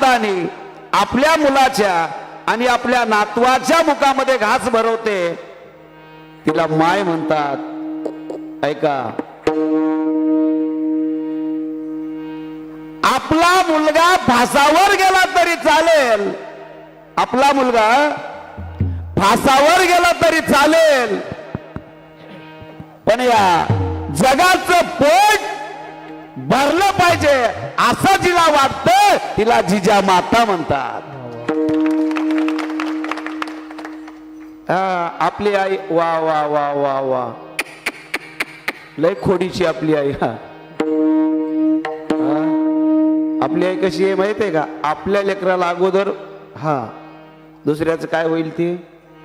शब्दाने आपल्या मुलाच्या आणि आपल्या नातवाच्या मुखामध्ये घास भरवते. तिला माय म्हणतात ऐका आपला मुलगा फासावर गेला तरी चालेल. आपला मुलगा फासावर गेला तरी चालेल. पण या जगाचं पोट भरलं पाहिजे. असं जिला वाटत तिला जिजा माता म्हणतात. आपली आई वा वा वा वा वा. लय खोडीची आपली आई हा? आपली आई कशी आहे माहिती आहे का? आपल्या लेकराला अगोदर हा दुसऱ्याचं काय होईल ते?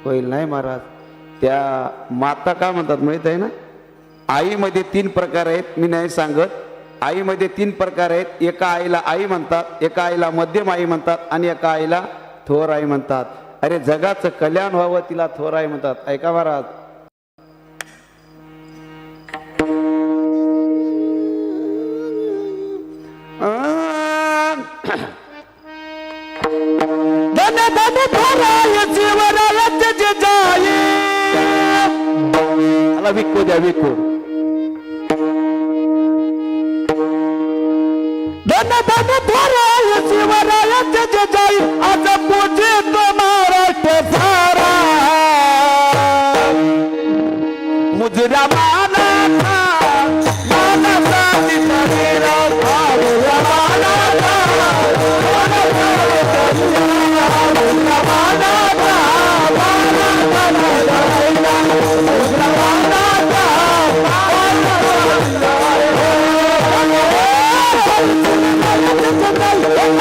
होईल नाही महाराज. त्या माता काय म्हणतात माहीत आहे ना? आईमध्ये तीन प्रकार आहेत मी नाही सांगत. आईमध्ये तीन प्रकार आहेत. एका आईला आई म्हणतात एका आईला मध्यम आई म्हणतात आणि एका आईला थोर आई म्हणतात. अरे जगाचं कल्याण व्हावं तिला थोर आई म्हणतात. ऐका महाराज. विकू द्या विकू. धन धन थोराय शिवराय जय आज पूजित महाराष्ट्र सारा। मुजरा